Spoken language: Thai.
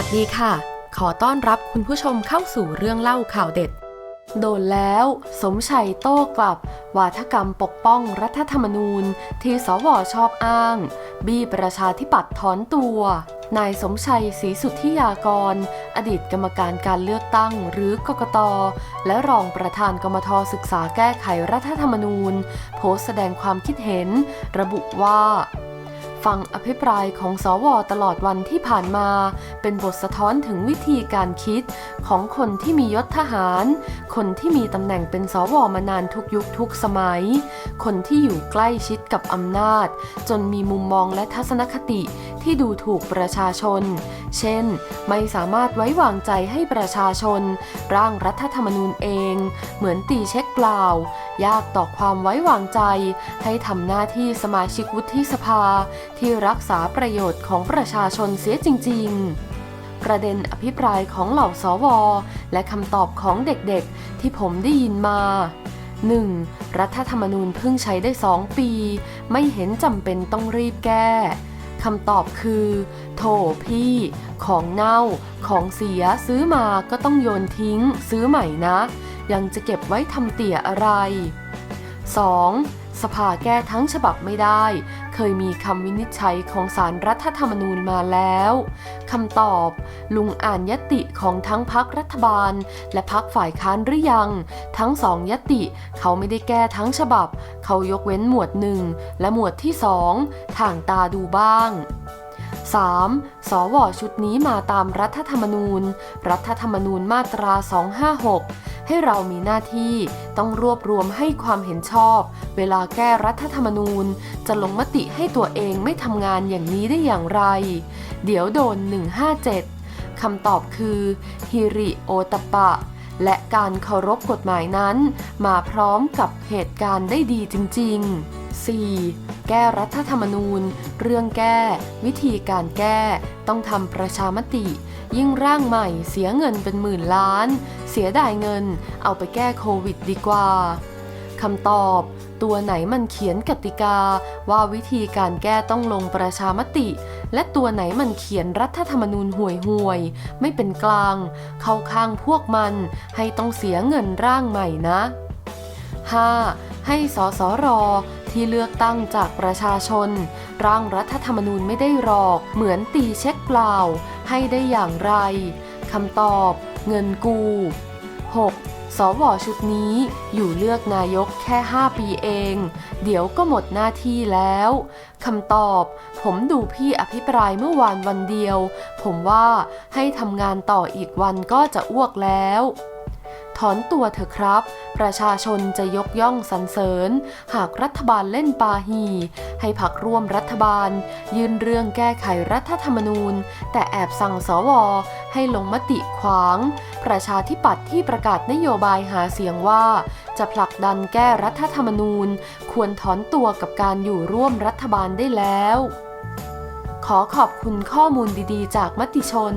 ัสดีค่ะ ขอต้อนรับคุณผู้ชมเข้าสู่เรื่องเล่าข่าวเด็ด โดนแล้ว สมชัยโต้กลับ วาทกรรมปกป้องรัฐธรรมนูญ ที่สวชอบอ้าง บี้ประชาธิปัตย์ถอนตัวนายสมชัยศรีสุทธิยากร อดีตกรรมการการเลือกตั้งหรือกกต และรองประธานกรมทศึกษาแก้ไขรัฐธรรมนูญ โพสต์แสดงความคิดเห็น ระบุว่า ฟังอภิปรายของสวตลอดวันที่ผ่านมา เป็นบทสะท้อนถึงวิธีการคิดของคนที่มียศทหาร คนที่มีตำแหน่งเป็นสวมานานทุกยุคทุกสมัย คนที่อยู่ใกล้ชิดกับอำนาจ จนมีมุมมองและทัศนคติที่ดูถูกประชาชน เช่น ไม่สามารถไว้วางใจให้ประชาชน ร่างรัฐธรรมนูญเอง เหมือนตีเช็คเปล่า ยากต่อความไว้วางใจ ให้ทำหน้าที่สมาชิกวุฒิสภา ที่รักษาประโยชน์ของประชาชนเสียจริง ๆ ประเด็นอภิปรายของเหล่าสว และคำตอบของเด็กๆ ที่ผมได้ยินมา 1. รัฐธรรมนูญเพิ่งใช้ได้ 2 ปี ไม่เห็นจำเป็นต้องรีบแก้คำตอบคือ โถพี่ ของเน่า ของเสียซื้อมาก็ต้องโยนทิ้ง ซื้อใหม่นะ ยังจะเก็บไว้ทำเตี่ยอะไร 2. สภาแก้ทั้งฉบับไม่ได้ เคยมีคำวินิจฉัยของสารรัฐธรรมนูญมาแล้วคำตอบ ลุงอ่านยติของทั้งพักรัฐบาล และพักฝ่ายค้านหรือยัง ทั้งสองยติ เขาไม่ได้แก้ทั้งฉบับ เขายกเว้นหมวดหนึ่งและหมวดที่สองทางตาดูบ้าง 3. สวชุดนี้มาตามรัฐธรรมนูญ รัฐธรรมนูญมาตรา 256 ให้เรามีหน้าที่ต้องรวบรวมให้ความเห็นชอบ เวลาแก้รัฐธรรมนูญ จะลงมติให้ตัวเองไม่ทำงานอย่างนี้ได้อย่างไร เดี๋ยวโดน 157 คำตอบคือฮิริโอตปะ และการเคารพกฎหมายนั้น มาพร้อมกับเหตุการณ์ได้ดีจริง ๆ 4. แก้รัฐธรรมนูญ เรื่องแก้ วิธีการแก้ ต้องทำประชามติ ยิ่งร่างใหม่เสียเงินเป็นหมื่นล้าน เสียดายเงิน เอาไปแก้โควิดดีกว่าคำตอบ ตัวไหนมันเขียนกติกา ว่าวิธีการแก้ต้องลงประชามติ และตัวไหนมันเขียนรัฐธรรมนูญห่วยห่วย ไม่เป็นกลาง เข้าข้างพวกมันให้ต้องเสียเงินร่างใหม่นะ 5. ให้สสร ที่เลือกตั้งจากประชาชน ร่างรัฐธรรมนูญไม่ได้หรอก เหมือนตีเช็คเปล่า ให้ได้อย่างไรคำตอบ เงินกู 6. สวชุดนี้อยู่เลือกนายกแค่ 5 ปีเอง เดี๋ยวก็หมดหน้าที่แล้วคำตอบ ผมดูพี่อภิปรายเมื่อวานวันเดียว ผมว่าให้ทำงานต่ออีกวันก็จะอ้วกแล้ว ถอนตัวเถอะครับ ประชาชนจะยกย่องสรรเสริญ หากรัฐบาลเล่นปาหี ให้พักร่วมรัฐบาล ยื่นเรื่องแก้ไขรัฐธรรมนูญ แต่แอบสั่งสวให้ลงมติขวาง ประชาธิปัตย์ที่ประกาศนโยบายหาเสียงว่า จะผลักดันแก้รัฐธรรมนูญ ควรถอนตัวกับการอยู่ร่วมรัฐบาลได้แล้ว ขอขอบคุณข้อมูลดีๆ จากมติชน